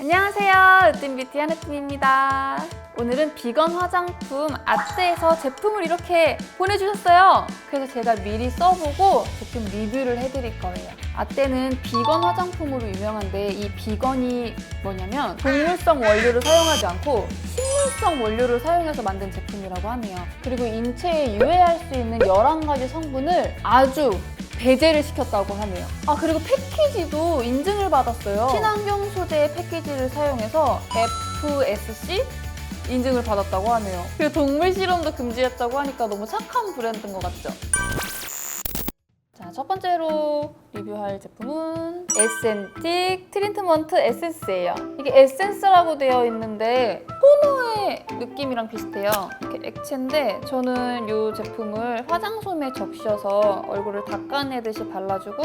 안녕하세요. 으뜸뷰티 한으뜸입니다. 오늘은 비건 화장품 아떼에서 제품을 이렇게 보내주셨어요. 그래서 제가 미리 써보고 제품 리뷰를 해드릴 거예요. 아떼는 비건 화장품으로 유명한데 이 비건이 뭐냐면 동물성 원료를 사용하지 않고 식물성 원료를 사용해서 만든 제품이라고 하네요. 그리고 인체에 유해할 수 있는 11가지 성분을 아주 배제를 시켰다고 하네요. 아 그리고 패키지도 인증을 받았어요. 친환경 소재의 패키지를 사용해서 FSC 인증을 받았다고 하네요. 그리고 동물 실험도 금지했다고 하니까 너무 착한 브랜드인 것 같죠? 자, 첫 번째로 리뷰할 제품은 에센틱 트리트먼트 에센스예요. 이게 에센스라고 되어 있는데 토너의 느낌이랑 비슷해요. 이렇게 액체인데 저는 이 제품을 화장솜에 적셔서 얼굴을 닦아내듯이 발라주고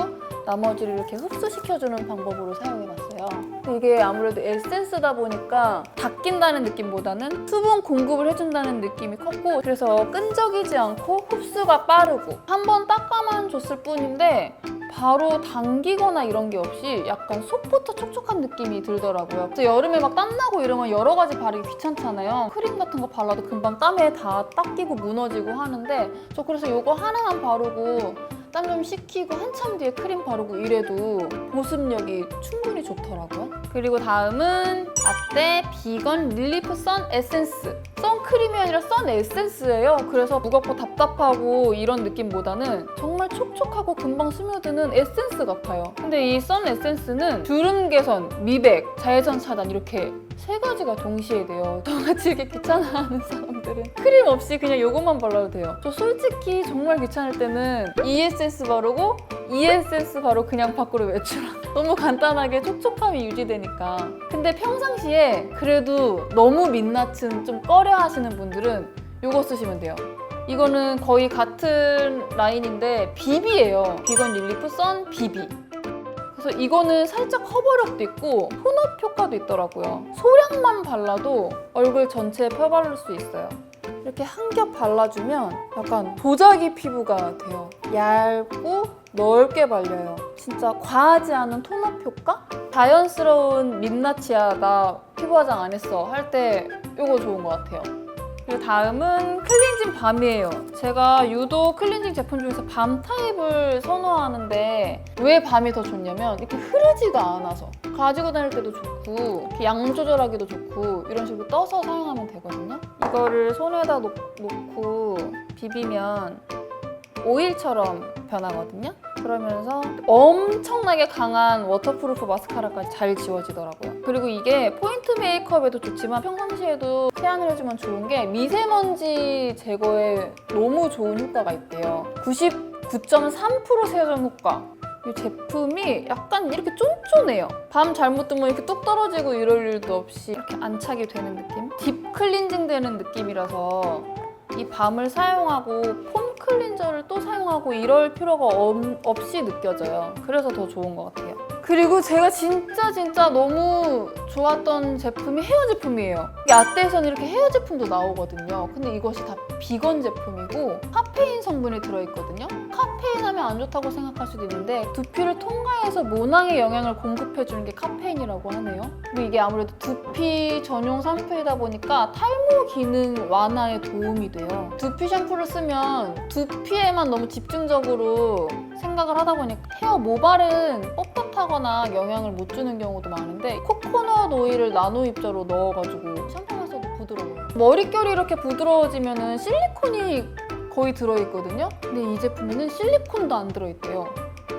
나머지를 이렇게 흡수시켜주는 방법으로 사용해봤어요. 이게 아무래도 에센스다 보니까 닦인다는 느낌보다는 수분 공급을 해준다는 느낌이 컸고 그래서 끈적이지 않고 흡수가 빠르고 한 번 닦아만 줬을 뿐인데 바로 당기거나 이런 게 없이 약간 속부터 촉촉한 느낌이 들더라고요. 여름에 막 땀나고 이러면 여러 가지 바르기 귀찮잖아요. 크림 같은 거 발라도 금방 땀에 다 닦이고 무너지고 하는데 저 그래서 이거 하나만 바르고 땀 좀 식히고 한참 뒤에 크림 바르고 이래도 보습력이 충분히 좋더라고요. 그리고 다음은 아떼 비건 릴리프 선 에센스. 선크림이 아니라 선 에센스예요. 그래서 무겁고 답답하고 이런 느낌보다는 정말 촉촉하고 금방 스며드는 에센스 같아요. 근데 이 선 에센스는 주름 개선, 미백, 자외선 차단 이렇게 세 가지가 동시에 돼요. 저같이 이렇게 귀찮아하는 사람들은 크림 없이 그냥 이것만 발라도 돼요. 저 솔직히 정말 귀찮을 때는 ESS 바르고 ESS 바로 그냥 밖으로 외출하. 너무 간단하게 촉촉함이 유지되니까. 근데 평상시에 그래도 너무 민낯은 좀 꺼려 하시는 분들은 이거 쓰시면 돼요. 이거는 거의 같은 라인인데 비비예요. 비건 릴리프 선 비비. 그래서 이거는 살짝 커버력도 있고 톤업 효과도 있더라고요. 소량만 발라도 얼굴 전체에 펴바를 수 있어요. 이렇게 한 겹 발라주면 약간 도자기 피부가 돼요. 얇고 넓게 발려요. 진짜 과하지 않은 톤업 효과? 자연스러운 민낯이야 나 피부 화장 안 했어 할 때 이거 좋은 것 같아요. 그리고 다음은 클렌징 밤이에요. 제가 유독 클렌징 제품 중에서 밤 타입을 선호하는데 왜 밤이 더 좋냐면 이렇게 흐르지가 않아서 가지고 다닐 때도 좋고 양 조절하기도 좋고 이런 식으로 떠서 사용하면 되거든요. 이거를 손에다 놓, 놓고 비비면 오일처럼 변하거든요. 그러면서 엄청나게 강한 워터프루프 마스카라까지 잘 지워지더라고요. 그리고 이게 포인트 메이크업에도 좋지만 평상시에도 세안을 해주면 좋은 게 미세먼지 제거에 너무 좋은 효과가 있대요. 99.3% 세정 효과. 이 제품이 약간 이렇게 쫀쫀해요. 밤 잘못 뜨면 이렇게 뚝 떨어지고 이럴 일도 없이 이렇게 안착이 되는 느낌? 딥 클렌징 되는 느낌이라서 이 밤을 사용하고 폼 클렌저를 또 사용하고 이럴 필요가 없- 없이 느껴져요. 그래서 더 좋은 것 같아요. 그리고 제가 진짜 진짜 너무 좋았던 제품이 헤어 제품이에요. 이 아떼에서는 이렇게 헤어 제품도 나오거든요. 근데 이것이 다 비건 제품이고 카페인 성분이 들어있거든요. 카페인 하면 안 좋다고 생각할 수도 있는데 두피를 통과해서 모낭에 영향을 공급해주는 게 카페인이라고 하네요. 그리고 이게 아무래도 두피 전용 샴푸이다 보니까 탈모 기능 완화에 도움이 돼요. 두피 샴푸를 쓰면 두피에만 너무 집중적으로 생각을 하다 보니까 헤어 모발은 뻣뻣하거나 영향을 못 주는 경우도 많은데 코코넛 오일을 나노 입자로 넣어가지고 샴푸하면서도 부드러워요. 머릿결이 이렇게 부드러워지면은 실리콘이 거의 들어있거든요. 근데 이 제품에는 실리콘도 안 들어있대요.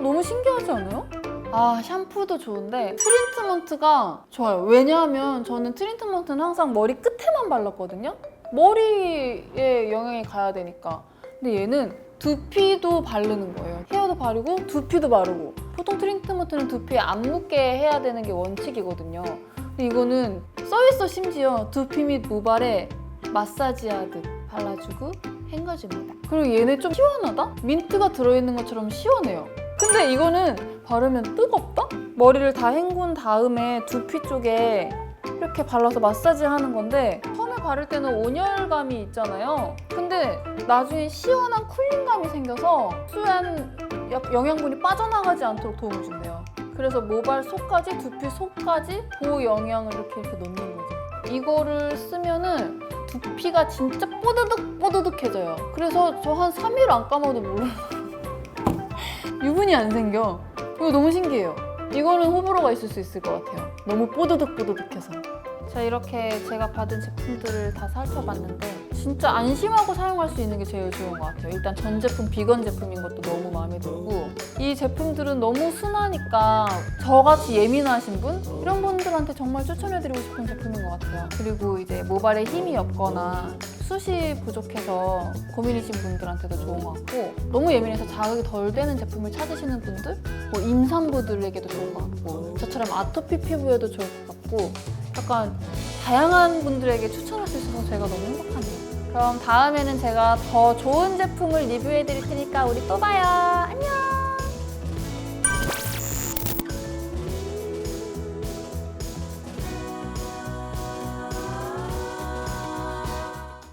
너무 신기하지 않아요? 아 샴푸도 좋은데 트리트먼트가 좋아요. 왜냐하면 저는 트리트먼트는 항상 머리 끝에만 발랐거든요. 머리에 영향이 가야 되니까. 근데 얘는 두피도 바르는 거예요. 헤어도 바르고 두피도 바르고. 보통 트리트먼트는 두피에 안 묻게 해야 되는 게 원칙이거든요. 근데 이거는 써있어 심지어 두피 및 모발에 마사지하듯 발라주고 헹궈줍니다. 그리고 얘네 좀 시원하다? 민트가 들어있는 것처럼 시원해요. 근데 이거는 바르면 뜨겁다? 머리를 다 헹군 다음에 두피 쪽에 이렇게 발라서 마사지 하는 건데 처음에 바를 때는 온열감이 있잖아요. 근데 나중에 시원한 쿨링감이 생겨서 수한 약- 영양분이 빠져나가지 않도록 도움을 준대요. 그래서 모발 속까지 두피 속까지 보호 영양을 이렇게 이렇게 넣는 거죠. 이거를 쓰면은 두피가 진짜 뽀드득 뽀드득해져요. 그래서 저 한 3일 안 감아도 몰라. 유분이 안 생겨. 이거 너무 신기해요. 이거는 호불호가 있을 수 있을 것 같아요. 너무 뽀드득 뽀드득해서. 자 이렇게 제가 받은 제품들을 다 살펴봤는데 진짜 안심하고 사용할 수 있는 게 제일 좋은 것 같아요. 일단 전 제품 비건 제품인 것도 너무 마음에 들고 이 제품들은 너무 순하니까 저같이 예민하신 분 이런 분들한테 정말 추천해드리고 싶은 제품인 것 같아요. 그리고 이제 모발에 힘이 없거나 숱이 부족해서 고민이신 분들한테도 좋은 것 같고 너무 예민해서 자극이 덜 되는 제품을 찾으시는 분들 뭐 임산부들에게도 좋은 것 같고 저처럼 아토피 피부에도 좋을 것 같고 약간 다양한 분들에게 추천할 수 있어서 제가 너무 행복하네요. 그럼 다음에는 제가 더 좋은 제품을 리뷰해 드릴 테니까 우리 또 봐요. 안녕!